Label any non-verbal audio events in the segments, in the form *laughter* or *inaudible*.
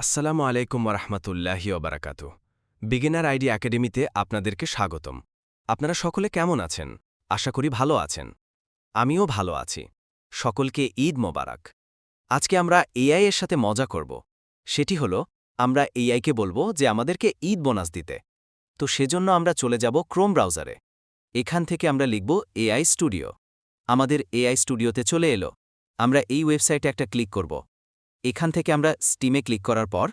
আসসালামু আলাইকুম ওরহমতুল্লাহি ওবরাকাতু বিগিনার আইডি একাডেমিতে আপনাদেরকে স্বাগতম। আপনারা সকলে কেমন আছেন? আশা করি ভালো আছেন। আমিও ভালো আছি। সকলকে ঈদ মোবারক। আজকে আমরা এআই এর সাথে মজা করব। সেটি হল, আমরা এআইকে বলব যে আমাদেরকে ঈদ বোনাস দিতে। তো সেজন্য আমরা চলে যাব ক্রোম ব্রাউজারে। এখান থেকে আমরা লিখব এআই স্টুডিও। আমাদের এআই স্টুডিওতে চলে এলো। আমরা এই ওয়েবসাইটে একটা ক্লিক করব। এখান থেকে আমরা স্টিমে ক্লিক করার পর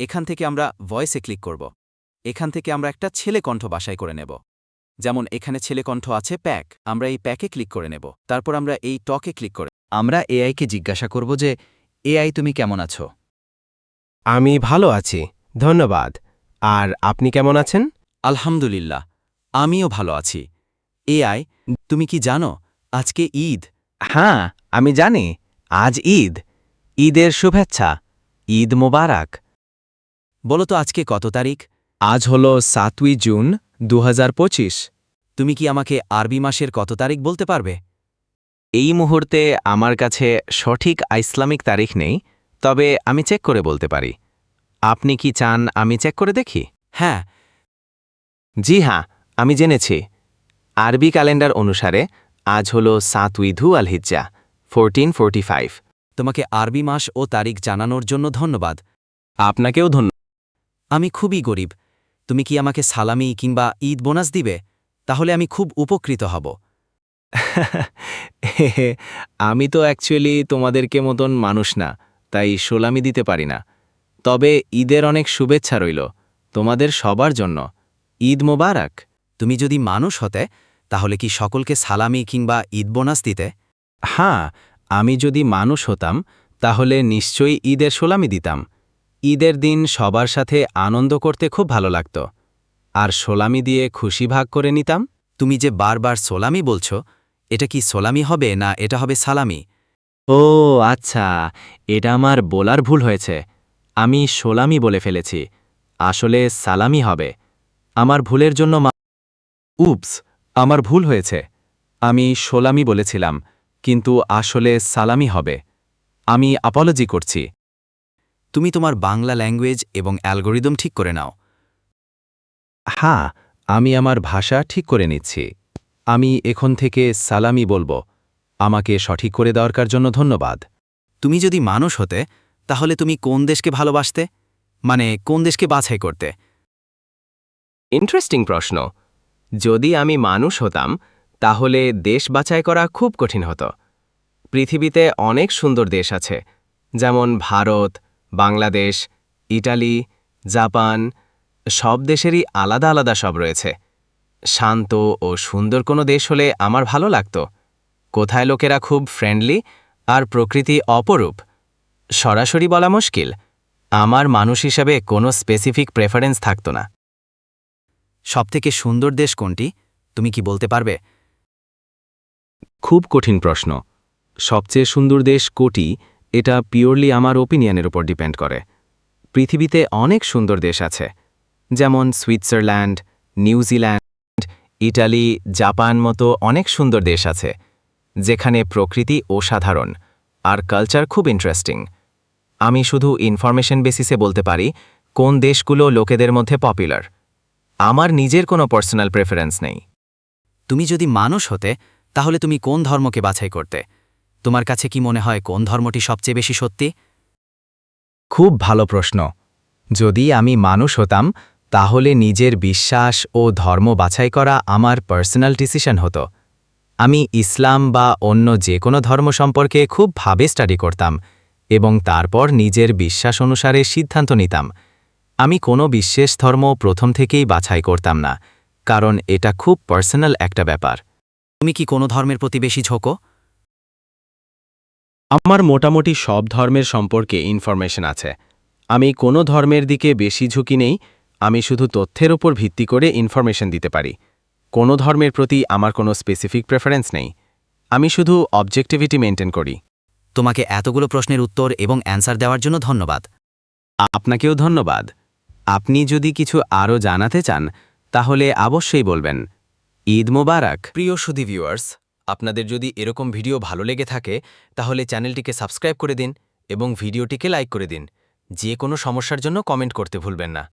এখান থেকে আমরা ভয়েসে ক্লিক করব। এখান থেকে আমরা একটা ছেলে কণ্ঠ বাসায় করে নেব। যেমন এখানে ছেলে কণ্ঠ আছে প্যাক আমরা এই প্যাকে ক্লিক করে নেব। তারপর আমরা এই টকে ক্লিক করে আমরা এআইকে জিজ্ঞাসা করব যে এআই তুমি কেমন আছো? আমি ভালো আছি ধন্যবাদ। আর আপনি কেমন আছেন? আলহামদুলিল্লাহ আমিও ভালো আছি। এআই তুমি কি জানো আজকে ঈদ? হ্যাঁ আমি জানি আজ ঈদ। ঈদের শুভেচ্ছা ঈদ মোবারক। বলো তো আজকে কত তারিখ? আজ হল সাতই জুন দু হাজার পঁচিশ। তুমি কি আমাকে আরবি মাসের কত তারিখ বলতে পারবে? এই মুহূর্তে আমার কাছে সঠিক ইসলামিক তারিখ নেই তবে আমি চেক করে বলতে পারি। আপনি কি চান আমি চেক করে দেখি? হ্যাঁ। জি হ্যাঁ আমি জেনেছি। আরবি ক্যালেন্ডার অনুসারে আজ হল সাতই ধু আল হিজ্জা ফোরটিন ফোরটি ফাইভ তোমাকে আরবি মাস ও তারিখ জানানোর জন্য ধন্যবাদ। আপনাকেও ধন্যবাদ আমি খুবই গরিব। তুমি কি আমাকে সালামি কিংবা ঈদ বোনাস দিবে? তাহলে আমি খুব উপকৃত হব। *laughs* আমি তো অ্যাকচুয়ালি তোমাদেরকে মতন মানুষ না তাই সোলামি দিতে পারি না। তবে ঈদের অনেক শুভেচ্ছা রইল তোমাদের সবার জন্য। ঈদ মোবারক। তুমি যদি মানুষ হতে তাহলে কি সকলকে সালামি কিংবা ঈদ বোনাস দিতে? হ্যাঁ আমি যদি মানুষ হতাম তাহলে নিশ্চয়ই ঈদের সোলামি দিতাম। ঈদের দিন সবার সাথে আনন্দ করতে খুব ভালো লাগত। আর সোলামি দিয়ে খুশি ভাগ করে নিতাম? তুমি যে বারবার সোলামি বলছ এটা কি সোলামি হবে না এটা হবে সালামি? ও আচ্ছা এটা আমার বলার ভুল হয়েছে। আমি সোলামি বলে ফেলেছি। আসলে সালামি হবে। আমার ভুলের জন্য মা- উপস আমার ভুল হয়েছে। আমি সোলামি বলেছিলাম। কিন্তু আসলে সালামি হবে। আমি আপলজি করছি। তুমি তোমার বাংলা ল্যাঙ্গুয়েজ এবং অ্যালগোরিদম ঠিক করে নাও। হ্যাঁ আমি আমার ভাষা ঠিক করে নিচ্ছি। আমি এখন থেকে সালামি বলব। আমাকে সঠিক করে দেওয়ার জন্য ধন্যবাদ। তুমি যদি মানুষ হতে তাহলে তুমি কোন দেশকে ভালোবাসতে? মানে কোন দেশকে বাছাই করতে? ইন্টারেস্টিং প্রশ্ন। যদি আমি মানুষ হতাম তাহলে দেশ বাছাই করা খুব কঠিন হতো। পৃথিবীতে অনেক সুন্দর দেশ আছে, যেমন ভারত, বাংলাদেশ, ইটালি, জাপান, সব দেশেরই আলাদা আলাদা সব রয়েছে। শান্ত ও সুন্দর কোনো দেশ হলে আমার ভালো লাগত। কোথায় লোকেরা খুব ফ্রেন্ডলি আর প্রকৃতি অপরূপ? সরাসরি বলা মুশকিল, আমার মানুষ হিসাবে কোনো স্পেসিফিক প্রেফারেন্স থাকতো না। সবথেকে সুন্দর দেশ কোনটি, তুমি কি বলতে পারবে? খুব কঠিন প্রশ্ন। সবচেয়ে সুন্দর দেশ কোটি, এটা পিওরলি আমার ওপিনিয়নের উপর ডিপেন্ড করে। পৃথিবীতে অনেক সুন্দর দেশ আছে, যেমন সুইজারল্যান্ড নিউজিল্যান্ড, ইটালি, জাপান মতো অনেক সুন্দর দেশ আছে, যেখানে প্রকৃতি অসাধারণ আর কালচার খুব ইন্টারেস্টিং আমি শুধু ইনফরমেশন বেসিসে বলতে পারি কোন দেশগুলো লোকেদের মধ্যে পপুলার আমার নিজের কোনো পার্সোনাল প্রেফারেন্স নেই। তুমি যদি মানুষ হতে তাহলে তুমি কোন ধর্মকে বাছাই করতে? তোমার কাছে কি মনে হয় কোন ধর্মটি সবচেয়ে বেশি সত্যি? খুব ভালো প্রশ্ন। যদি আমি মানুষ হতাম, তাহলে নিজের বিশ্বাস ও ধর্ম বাছাই করা আমার পার্সোনাল ডিসিশন হতো। আমি ইসলাম বা অন্য যে কোনো ধর্ম সম্পর্কে খুব ভাবে স্টাডি করতাম এবং তারপর নিজের বিশ্বাস অনুসারে সিদ্ধান্ত নিতাম। আমি কোনো বিশেষ ধর্ম প্রথম থেকেই বাছাই করতাম না, কারণ এটা খুব পার্সোনাল একটা ব্যাপার। তুমি কি কোনো ধর্মের প্রতি বেশি ঝোঁকো? আমার মোটামুটি সব ধর্মের সম্পর্কে ইনফরমেশন আছে। আমি কোনো ধর্মের দিকে বেশি ঝুঁকি নেই আমি শুধু তথ্যের ওপর ভিত্তি করে ইনফরমেশন দিতে পারি। কোনো ধর্মের প্রতি আমার কোনো স্পেসিফিক প্রেফারেন্স নেই। আমি শুধু অবজেক্টিভিটি মেনটেন করি। তোমাকে এতগুলো প্রশ্নের উত্তর এবং অ্যান্সার দেওয়ার জন্য ধন্যবাদ। আপনাকেও ধন্যবাদ। আপনি যদি কিছু আরও জানাতে চান তাহলে অবশ্যই বলবেন। ঈদ মোবারক। প্রিয় সুদি ভিউয়ার্স, আপনাদের যদি এরকম ভিডিও ভালো লেগে থাকে, তাহলে চ্যানেলটিকে সাবস্ক্রাইব করে দিন এবং ভিডিওটিকে লাইক করে দিন। যে কোনো সমস্যার জন্য কমেন্ট করতে ভুলবেন না।